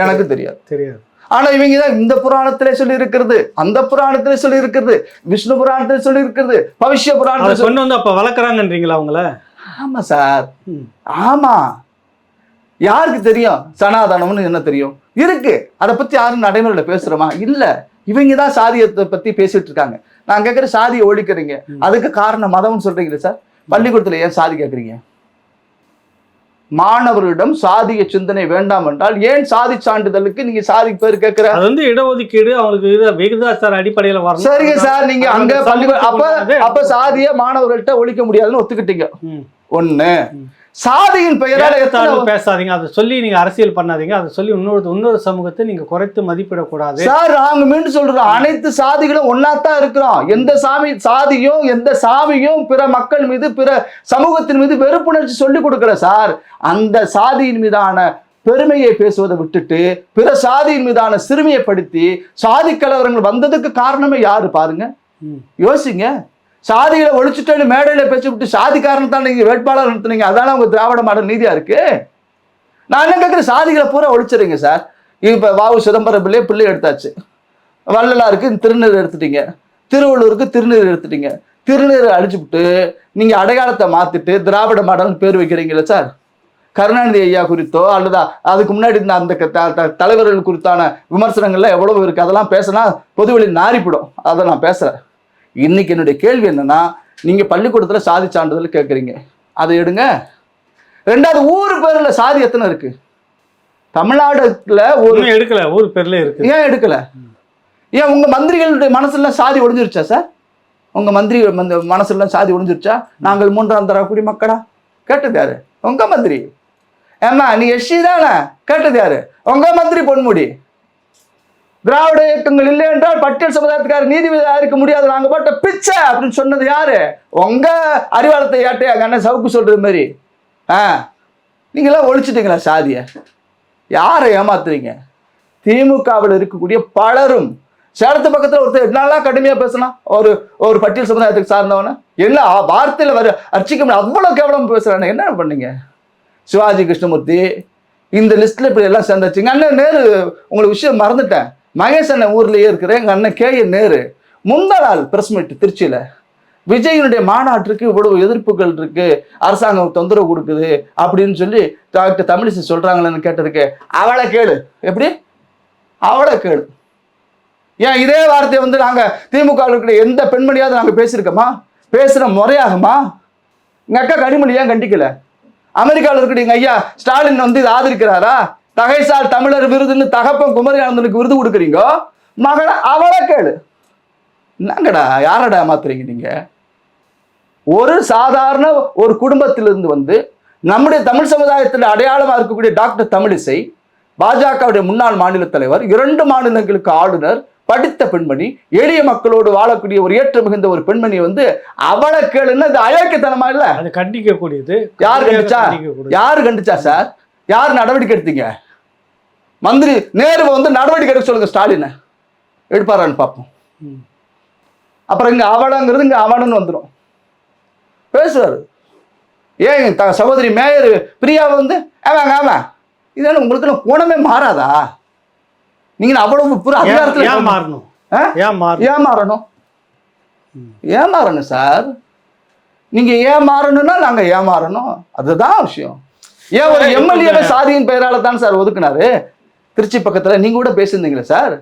எனக்கு தெரியாது. தெரியாது. ஆனா இவங்க தான் இந்த புராணத்திலே சொல்லி இருக்கிறது அந்த புராணத்திலே சொல்லி இருக்கிறது விஷ்ணு புராணத்திலே சொல்லி இருக்கிறது பவிஷ்ய புராணத்திலே கொண்டு வந்து அப்ப வளர்க்குறாங்கன்றீங்களா அவங்கள? ஆமா சார். ஆமா. யாருக்கு தெரியும்? சனாதனம்னு என்ன தெரியும்? இருக்கு. அதை பத்தி யாரும் நடைமுறையில பேசுறோமா? இல்ல. இவங்க தான் சாதியத்தை பத்தி பேசிட்டு இருக்காங்க. நான் கேட்குற சாதியை ஒழிக்கிறீங்க. அதுக்கு காரணம் மதம்னு சொல்றீங்களே சார்? பள்ளிக்கூடத்துல ஏன் சாதி கேட்குறீங்க மாணவர்களிடம் சாதிய சிந்தனை வேண்டாம் என்றால் ஏன் சாதி சான்றிதழுக்கு நீங்க சாதி பேர் கேட்கிற அது வந்து இடஒதுக்கீடு அவங்களுக்கு விகிதாச்சார அடிப்படையில் வரணும். சரிங்க சார். நீங்க அங்க பள்ளிக்கூட அப்ப அப்ப சாதிய மாணவர்கள்ட்ட ஒழிக்க முடியாதுன்னு ஒத்துக்கிட்டீங்க. ஒண்ணு. சாதியின் பெயரால ஏற்றத்தாழ்வு பேசாதீங்க. அதை சொல்லி நீங்க அரசியல் பண்ணாதீங்க. அதை சொல்லி இன்னொரு இன்னொரு சமூகத்தை நீங்க குறைத்து மதிப்பிடக்கூடாது. சார் நாங்க மீண்டும் சொல்றோம். அனைத்து சாதிகளும் ஒன்னாத்தான் இருக்கிறோம். எந்த சாமி சாதியும் எந்த சாமியும் பிற மக்கள் மீது பிற சமூகத்தின் மீது வெறுப்புணர்ச்சி சொல்லி கொடுக்கல சார். அந்த சாதியின் மீதான பெருமையை பேசுவதை விட்டுட்டு பிற சாதியின் மீதான சிறுமையைப்படுத்தி சாதி கலவரங்கள் வந்ததுக்கு காரணமே யாரு? பாருங்க. யோசிங்க. சாதிகளை ஒழிச்சுட்டேன்னு மேடையில் பேசி விட்டு சாதி நீங்கள் வேட்பாளர் நிறுத்துனீங்க அதான உங்கள் திராவிட மாடல் நீதியாக இருக்கு? நான் என்ன கேட்குறேன் சாதிகளை பூரா ஒழிச்சிடுங்க சார். இப்போ வாவு சிதம்பரம் பிள்ளையே பிள்ளை எடுத்தாச்சு. வள்ளலாருக்கு திருநீர் எடுத்துட்டீங்க. திருவள்ளூருக்கு திருநீர் எடுத்துட்டீங்க. திருநீர் அழிச்சுவிட்டு நீங்கள் அடையாளத்தை மாற்றிட்டு திராவிட மாடல்னு பேர் வைக்கிறீங்களே சார். கருணாநிதி ஐயா குறித்தோ அல்லது அதுக்கு முன்னாடி இருந்த அந்த க- த- தலைவர்கள் குறித்தான விமர்சனங்கள்லாம் எவ்வளவு இருக்குது அதெல்லாம் பேசினா பொதுவெளி நாரிப்பிடும். அதை நான் பேசுகிறேன் இன்னைக்கு என்னுடைய கேள்வி என்னன்னா நீங்க பள்ளிக்கூடத்துல சாதி சான்றிதழ் கேட்குறீங்க. அதை எடுங்க. ரெண்டாவது ஊர் பேர்ல சாதி எத்தனை இருக்கு? தமிழ்நாடுல ஒரு எடுக்கல ஊர் பேர்ல இருக்கு. ஏன் எடுக்கல? ஏன் உங்க மந்திரிகளுடைய மனசுல சாதி ஒளிஞ்சிருச்சா சார்? உங்க மந்திரி மந்த மனசுல சாதி ஒளிஞ்சிருச்சா? நாங்கள் மூன்றாம் தர குடிமக்களா? கேட்டது யாரு? உங்க மந்திரி. ஏம்மா நீ எஸ்சி தானே? கேட்டது யாரு? உங்க மந்திரி பொன்முடி. திராவிட இயக்கங்கள் இல்லை என்றால் பட்டியல் சமுதாயத்துக்கார நீதிபதியாக இருக்க முடியாது நாங்க போட்ட பிச்சை அப்படின்னு சொன்னது யாரு? உங்க அறிவாளத்தை ஏட்டையா அண்ணன் சவுக்கு சொல்றது மாதிரி. ஆ? நீங்களாம் ஒழிச்சிட்டீங்களா சாதியை? யாரை ஏமாத்துறீங்க? திமுகவில் இருக்கக்கூடிய பலரும் சேலத்து பக்கத்தில் ஒருத்தர் என்னெல்லாம் கடுமையா பேசலாம்? ஒரு ஒரு பட்டியல் சமுதாயத்துக்கு சார்ந்தவன? என்ன வார்த்தையில் வார்த்தையில வர அர்ச்சிக்க முடியாது அவ்வளவு கேவலம் பேசுறானே என்ன பண்ணீங்க? சிவாஜி கிருஷ்ணமூர்த்தி இந்த லிஸ்ட்ல இப்படி எல்லாம் சேர்ந்தாச்சுங்க. அண்ணன் நேரு உங்களுக்கு விஷயம் மறந்துட்டேன். மகேஷ் அண்ணன் ஊர்லேயே இருக்கிற எங்கள் அண்ணன் கே என் நேரு. முந்தா நாள் பிரஸ் மீட் திருச்சியில். விஜயனுடைய மாநாட்டிற்கு இவ்வளவு எதிர்ப்புகள் இருக்கு. அரசாங்கம் தொந்தரவு கொடுக்குது அப்படின்னு சொல்லி டாக்டர் தமிழிசை சொல்றாங்களேன்னு கேட்டிருக்கு அவளை கேளு. எப்படி? அவளை கேளு. ஏன் இதே வார்த்தையை வந்து நாங்கள் திமுக இருக்கிற எந்த பெண்மணியாவது நாங்கள் பேசியிருக்கோமா? பேசுகிற முறையாகுமா? எங்கள் அக்கா கனிமொழி ஏன் கண்டிக்கல? அமெரிக்காவில் இருக்கிற எங்கள் ஐயா ஸ்டாலின் வந்து இதை ஆதரிக்கிறாரா? தகைசால் தமிழர் விருதுன்னு தகப்பன் குமரி ஆனந்தனுக்கு விருது கொடுக்குறீங்க? மகளை அவளை கேளு. என்னங்கடா யாரடா ஏமாத்துறீங்க நீங்க? ஒரு சாதாரண ஒரு குடும்பத்திலிருந்து வந்து நம்முடைய தமிழ் சமுதாயத்தில் அடையாளமா இருக்கக்கூடிய டாக்டர் தமிழிசை பாஜகவுடைய முன்னாள் மாநில தலைவர் இரண்டு மாநிலங்களுக்கு ஆளுநர் படித்த பெண்மணி எளிய மக்களோடு வாழக்கூடிய ஒரு ஏற்ற மிகுந்த ஒரு பெண்மணி வந்து அவளை கேளுன்னா இது அயோக்கியத்தனமா இல்ல? அது கண்டிக்கக்கூடியது. யார் கண்டிச்சா? யாரு கண்டிச்சா சார்? யார் நடவடிக்கை எடுத்தீங்க? மந்திரி நேரு வந்து நடவடிக்கை எடுக்க சொல்லுங்க ஸ்டாலினை. எடுப்பாரான்னு பார்ப்போம். அப்புறம் இங்க அவளங்கிறது இங்க அவனுன்னு வந்துடும் பேசுவாரு ஏன் த சகோதரி மேயர் பிரியா வந்து ஆமாங்க ஆமா இதனால உங்களுக்கு குணமே மாறாதா? நீங்க அவ்வளவு புற ஏன் அதிகாரத்துல ஏன் மாறணும்? ஏன் மாறணும்? ஏன் மாறணும். ஏமாறணும் சார்? நீங்க ஏமாறணும்னா நாங்க ஏமாறணும் அதுதான் விஷயம். ஏன் ஒரு இப்ப எம்எல்ஏ இந்த- சாதியின் பெயரால தான் சார் ஒதுக்குனாரு? திருச்சி பக்கத்துல நீங்க கூட பேசியிருந்தீங்களே சார்?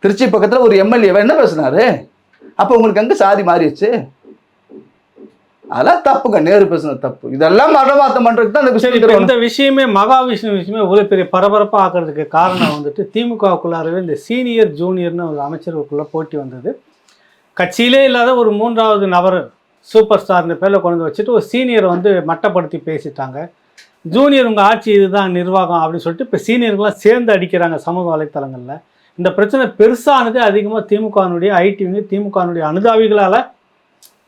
திருச்சி பக்கத்துல ஒரு எம்எல்ஏ என்ன பேசினாரு? அப்ப உங்களுக்கு எங்க சாதி மாறிடுச்சு? அதெல்லாம் தப்புங்க நேரு பேசுனது தப்பு. இதெல்லாம் மடமாத்தம் பண்றதுக்கு தான் இந்த இந்த விஷயமே மகாவிஷ்ணு விஷயமே இவ்வளவு பெரிய பரபரப்பா ஆக்குறதுக்கு காரணம் வந்துட்டு திமுகவுக்குள்ளாரவே இந்த சீனியர் ஜூனியர்னு ஒரு அமைச்சர்களுக்குள்ள போட்டி வந்தது. கட்சியிலே இல்லாத ஒரு மூன்றாவது நபர் சூப்பர் ஸ்டார்னு பேரில் கொண்டு வந்து வச்சுட்டு ஒரு சீனியரை வந்து மட்டப்படுத்தி பேசிட்டாங்க. ஜூனியர் உங்கள் ஆட்சி இதுதான் நிர்வாகம் அப்படின்னு சொல்லிட்டு இப்போ சீனியர்கள்லாம் சேர்ந்து அடிக்கிறாங்க சமூக வலைத்தளங்களில். இந்த பிரச்சனை பெருசானது அதிகமாக திமுகனுடைய ஐடிவிங்க திமுகனுடைய அனுதாபிகளால்.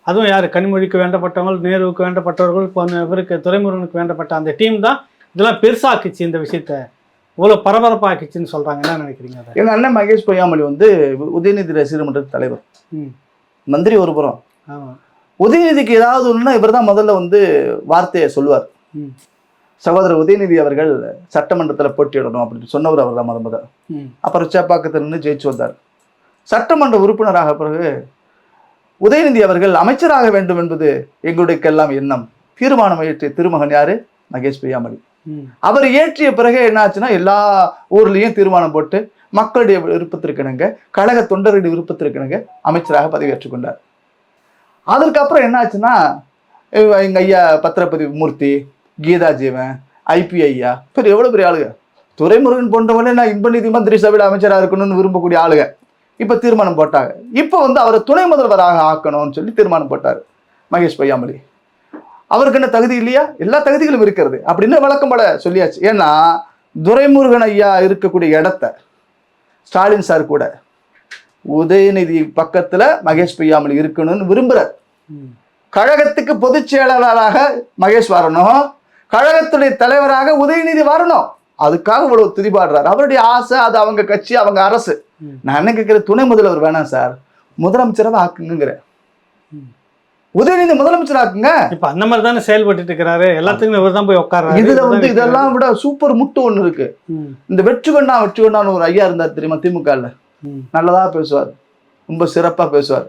அதுவும் யார்? கனிமொழிக்கு வேண்டப்பட்டவங்க நேருவுக்கு வேண்டப்பட்டவர்கள் இப்போ இவருக்கு துரைமுருகனுக்கு வேண்டப்பட்ட அந்த டீம் தான் இதெல்லாம் பெருசாக்குச்சு இந்த விஷயத்த. இவ்வளோ பரபரப்பாக்குச்சுன்னு சொல்கிறாங்க என்ன நினைக்கிறீங்க அதை? எங்க அண்ணன் மகேஷ் பொய்யாமொழி வந்து உதயநிதி ரசிகர் மன்ற தலைவர். ம். மந்திரி ஒரு புறம். உதயநிதிக்கு ஏதாவது ஒண்ணுன்னா இவர் தான் முதல்ல வந்து வார்த்தையை சொல்லுவார். ம். சகோதரர் உதயநிதி அவர்கள் சட்டமன்றத்தில் போட்டியிடணும் அப்படின்னு சொன்னவர் அவர் தான் முத முத அப்புறம் சேப்பாக்கத்தில் நின்று ஜெயிச்சு வந்தார். சட்டமன்ற உறுப்பினராக பிறகு உதயநிதி அவர்கள் அமைச்சராக வேண்டும் என்பது எங்களுடையெல்லாம் எண்ணம். தீர்மானம் இயற்றிய திருமகன் யாரு? மகேஷ் பொய்யாமொழி ம். அவர் ஏற்றிய பிறகு என்ன ஆச்சுன்னா எல்லா ஊர்லயும் தீர்மானம் போட்டு மக்களுடைய விருப்பத்திற்கிணங்க கழக தொண்டருடைய விருப்பத்திற்கிணங்க அமைச்சராக பதவியேற்றுக் கொண்டார். அதற்கப்புறம் என்ன ஆச்சுன்னா இவ- எங்க ஐயா பத்திரப்பதிவு மூர்த்தி கீதா ஜீவன் ஐபி ஐயா. பெரிய எவ்வளவு பெரிய ஆளுங்க? துரைமுருகன் போன்றவங்களே நான் இன்ப நிதி மந்திரி சபையில் அமைச்சராக இருக்கணும்னு விரும்பக்கூடிய ஆளுங்க. இப்ப தீர்மானம் போட்டாங்க. இப்போ வந்து அவரை துணை முதல்வராக ஆக்கணும்னு சொல்லி தீர்மானம் போட்டார் மகேஷ் பொய்யாமொழி அவருக்கு என்ன தகுதி இல்லையா? எல்லா தகுதிகளும் இருக்கிறது. அப்படின்னு வழக்கம் போல சொல்லியாச்சு? ஏன்னா துரைமுருகன் ஐயா இருக்கக்கூடிய இடத்த ஸ்டாலின் சார் கூட உதயநிதி பக்கத்துல மகேஷ் பொய்யாமொழி இருக்கணும்னு விரும்புறார். ம். கழகத்துக்கு பொதுச் செயலாளராக மகேஷ் வரணும். கழகத்துடைய தலைவராக உதயநிதி வரணும். அதுக்காக இவ்வளவு துதிபாடுறாரு அவருடைய ஆசை அது அவங்க கட்சி அவங்க அரசு. நான் என்ன கேட்கிறேன் துணை முதல்வர் வேணாம் சார். முதலமைச்சராக ஆக்குங்கிறேன் ம். உதயநிதி முதலமைச்சர் ஆக்குங்க. இப்ப அந்த மாதிரி தானே செயல்பட்டு இருக்கிறாரு. எல்லாத்துக்கும் இவர் தான் போய் உட்கார்றாரு. இதுல வந்து. இதெல்லாம் விட சூப்பர் முட்டு ஒண்ணு இருக்கு. இந்த வெற்றிகொண்டா வெற்றிகொண்டான்னு ஒரு ஐயா இருந்தார் தெரியுமா திமுகல. நல்லதா பேசுவார். ரொம்ப சிறப்பா பேசுவார்.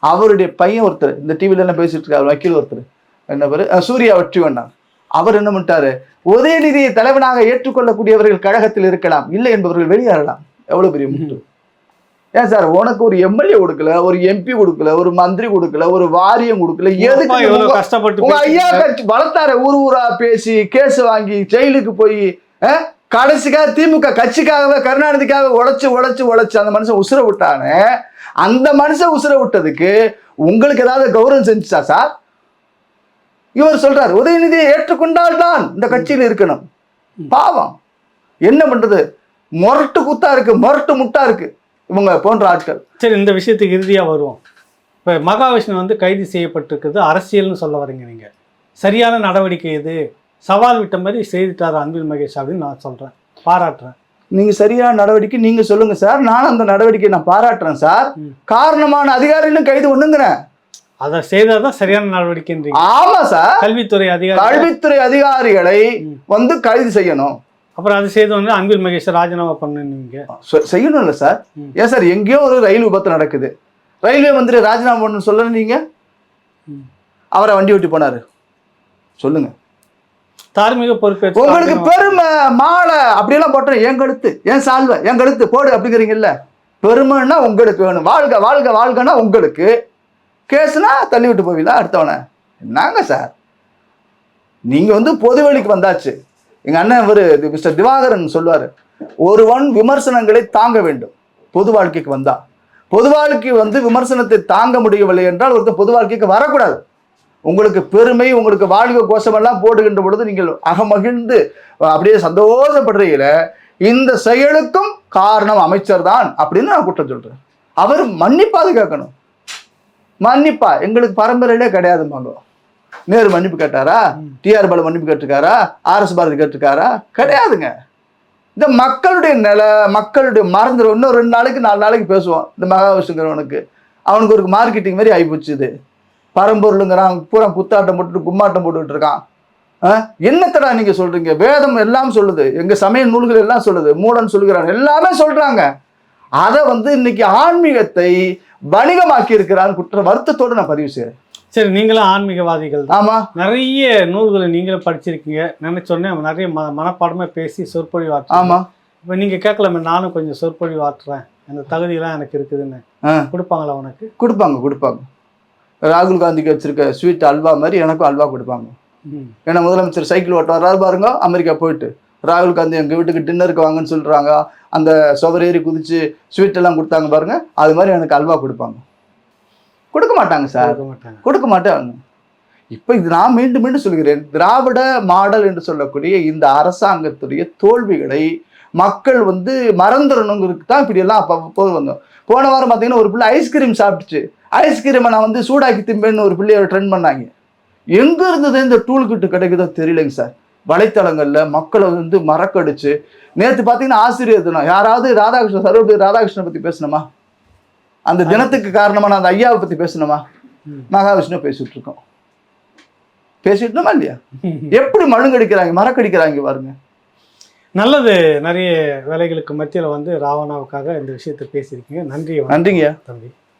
அவருடைய பையன் ஒருத்தர். இந்த டிவில எல்லாம் பேசிட்டு இருக்காரு வக்கீல் ஒருத்தர். என்ன பேரு? சூர்யா வெற்றிகொண்டான் அவர் என்ன பண்ணிட்டாரு? உதயநிதியை தலைவனாக ஏற்றுக்கொள்ளக்கூடியவர்கள் கழகத்தில் இருக்கலாம் இல்லை என்பவர்கள் வெளியேறலாம். எவ்வளவு பெரிய முட்டு. ஏன் சார் உனக்கு ஒரு எம்எல்ஏ கொடுக்கல ஒரு எம்பி கொடுக்கல ஒரு மந்திரி கொடுக்கல ஒரு வாரியம் கொடுக்கல எதுக்கு கஷ்டப்பட்டு உங்க ஐயா வளர்த்தாரு ஊர் ஊரா பேசி கேஸ் வாங்கி ஜெயிலுக்கு போய் கடைசிக்காக திமுக கட்சிக்காகவே கருணாநிதிக்காக உழைச்சு உழைச்சு உழைச்சு அந்த மனுஷன் உசுர விட்டானே அந்த மனுஷன் உசுர விட்டதுக்கு உங்களுக்கு ஏதாவது கௌரவம் செஞ்சுச்சா சார்? இவர் சொல்றாரு உதயநிதியை ஏற்றுக்கொண்டால் தான் இந்த கட்சியில் இருக்கணும். பாவம். என்ன பண்றது? முரட்டு குத்தா இருக்கு முரட்டு முட்டா இருக்கு. இவங்க போன்ற ஆட்கள். சரி இந்த விஷயத்துக்கு இறுதியா வருவோம். இப்ப மகாவிஷ்ணு வந்து கைது செய்யப்பட்டிருக்குது அரசியல்னு சொல்ல வரீங்க நீங்க. சரியான நடவடிக்கை இது சவால் விட்ட மாதிரி செய்துட்டார் அன்பில் மகேஷ் அப்படின்னு நான் சொல்றேன். பாராட்டுறேன். நீங்க சரியான நடவடிக்கை நீங்க சொல்லுங்க சார். நான் அந்த நடவடிக்கையை நான் பாராட்டுறேன் சார். காரணமான அதிகாரிகளும் கைது ஒண்ணுங்கிறேன். அதை செய்தாதான் சரியான நடவடிக்கைன்றீங்க. ஆமா சார். கல்வித்துறை அதிகாரி கல்வித்துறை அதிகாரிகளை. வந்து கைது செய்யணும். அப்புறம் அது செய்து வந்து அன்பில் மகேஷ் ராஜினாமா பண்ணுவீங்க செ- செய்யணும்ல சார். ஏன் சார் எங்கேயோ ஒரு ரயில் விபத்து நடக்குது. ரயில்வே மந்திரி ராஜினாமா பண்ணணும் சொல்ல நீங்க. அவரை வண்டி ஓட்டி போனாரு. சொல்லுங்க. தார்மீக பொறுப்பேற்று உங்களுக்கு பெருமை மாலை அப்படியெல்லாம் போட்டேன் என் கழுத்து என் சால்வை என் கழுத்து போடு அப்படிங்கிறீங்கல்ல. பெருமைன்னா உங்களுக்கு வேணும். வாழ்க வாழ்க வாழ்கன்னா உங்களுக்கு. கேஸ்னா தள்ளி விட்டு போவீங்களா அடுத்தவனை? என்னங்க சார்? நீங்கள் வந்து பொது வழிக்கு வந்தாச்சு. எங்கள் அண்ணன் இவரு மிஸ்டர் திவாகரன் சொல்லுவார் ஒருவன் விமர்சனங்களை தாங்க வேண்டும் பொது வாழ்க்கைக்கு வந்தா. பொது வாழ்க்கை வந்து விமர்சனத்தை தாங்க முடியவில்லை என்றால் ஒருத்தர் பொது வாழ்க்கைக்கு வரக்கூடாது. உங்களுக்கு பெருமை உங்களுக்கு வாழ்க கோஷமெல்லாம் போடுகின்ற பொழுது நீங்கள் அகமகிழ்ந்து அப்படியே சந்தோஷப்படுறீங்கள இந்த செயலுக்கும் காரணம் அமைச்சர் தான் அப்படின்னு நான் குற்றம் சொல்கிறேன் அவர் மன்னிப்பாது கேட்கணும். மன்னிப்பா. எங்களுக்கு பரம்பரையிலே கிடையாது மகோ நேரு மன்னிப்பு கேட்டாரா? டிஆர் பாலு மன்னிப்பு கேட்டிருக்காரா? ஆர்எஸ் பாரதி கேட்டிருக்காரா? கிடையாதுங்க. இந்த மக்களுடைய நிலை மக்களுடைய மறந்துடும் இன்னும் ரெண்டு நாளைக்கு நாலு நாளைக்கு பேசுவோம். இந்த மகாவிஷ்ணுங்கிறவனுக்கு. அவனுக்கு ஒரு மார்க்கெட்டிங் மாதிரி ஆகிப்போச்சு இது பரம்பொருளுங்கிறான். பூரா குத்தாட்டம் போட்டுட்டு கும்மாட்டம் போட்டுட்டு இருக்கான். ஆ? என்னத்தடா நீங்க சொல்றீங்க? வேதம் எல்லாம் சொல்லுது. எங்க சமய நூல்கள் எல்லாம் சொல்லுது. மூடன் சொல்கிறான் எல்லாமே சொல்றாங்க. அதை வந்து இன்னைக்கு ஆன்மீகத்தை வணிகமாக்கி இருக்கிறான்னு குற்ற வருத்தத்தோடு நான் பதிவு செய்யறேன் சரி நீங்களும் ஆன்மீகவாதிகள் ஆமா. நிறைய நூல்களை நீங்களும் படிச்சிருக்கீங்க. நினைச்சோடனே நிறைய ம மனப்பாடமா பேசி சொற்பொழிவு ஆமா. இப்போ நீங்க கேட்கலாமே நானும் கொஞ்சம் சொற்பொழிவு ஆற்றுறேன். அந்த தகுதியெல்லாம் எனக்கு இருக்குதுன்னு. கொடுப்பாங்களா உனக்கு? கொடுப்பாங்க கொடுப்பாங்க. ராகுல் காந்திக்கு வச்சிருக்க ஸ்வீட் அல்வா மாதிரி எனக்கும் அல்வா கொடுப்பாங்க. ம். ஏன்னா முதலமைச்சர் சைக்கிள் ஓட்ட வர்றாரு பாருங்க அமெரிக்கா போயிட்டு. ராகுல் காந்தி எங்கள் வீட்டுக்கு டின்னருக்கு வாங்கன்னு சொல்றாங்க. அந்த சுவர் ஏறி குதிச்சு ஸ்வீட் எல்லாம் கொடுத்தாங்க பாருங்க. அது மாதிரி எனக்கு அல்வா கொடுப்பாங்க. கொடுக்க மாட்டாங்க சார் கொடுக்க மாட்டாங்க. கொடுக்க மாட்டாங்க. இப்போ இது நான் மீண்டும் மீண்டும் சொல்கிறேன். திராவிட மாடல் என்று சொல்லக்கூடிய இந்த அரசாங்கத்துடைய தோல்விகளை மக்கள் வந்து மறந்துடணுங்கிறதுக்கு தான் இப்படி எல்லாம் அப்போ போது வந்தோம் போன வாரம் பார்த்தீங்கன்னா ஒரு பிள்ளை ஐஸ்கிரீம் சாப்பிட்டுச்சு. ஐஸ்கிரீமை நான் வந்து சூடாக்கி திம்பேன்னு ஒரு பிள்ளைய ட்ரெண்ட் பண்ணாங்க. எங்க இருந்தது இந்த டூல் கிட்டு கிடைக்குதோ தெரியலைங்க சார் வலைத்தளங்கள்ல மக்களை வந்து மறக்கடிச்சு. நேற்று பார்த்தீங்கன்னா ஆசிரியர் தினம். யாராவது ராதாகிருஷ்ணன் சர்வபதி ராதாகிருஷ்ணனை பத்தி பேசணுமா? அந்த தினத்துக்கு காரணமான அந்த ஐயாவை பத்தி பேசணுமா. மகாவிஷ்ணு பேசிட்டு இருக்கோம். பேசிட்டோமா இல்லையா? எப்படி மழுங்கடிக்கிறாங்க மறக்கடிக்கிறாங்க பாருங்க. நல்லது. நிறைய வேலைகளுக்கு மத்தியில் வந்து ராவணாவுக்காக இந்த விஷயத்தை பேசியிருக்கீங்க. நன்றி நன்றிங்க தம்பி.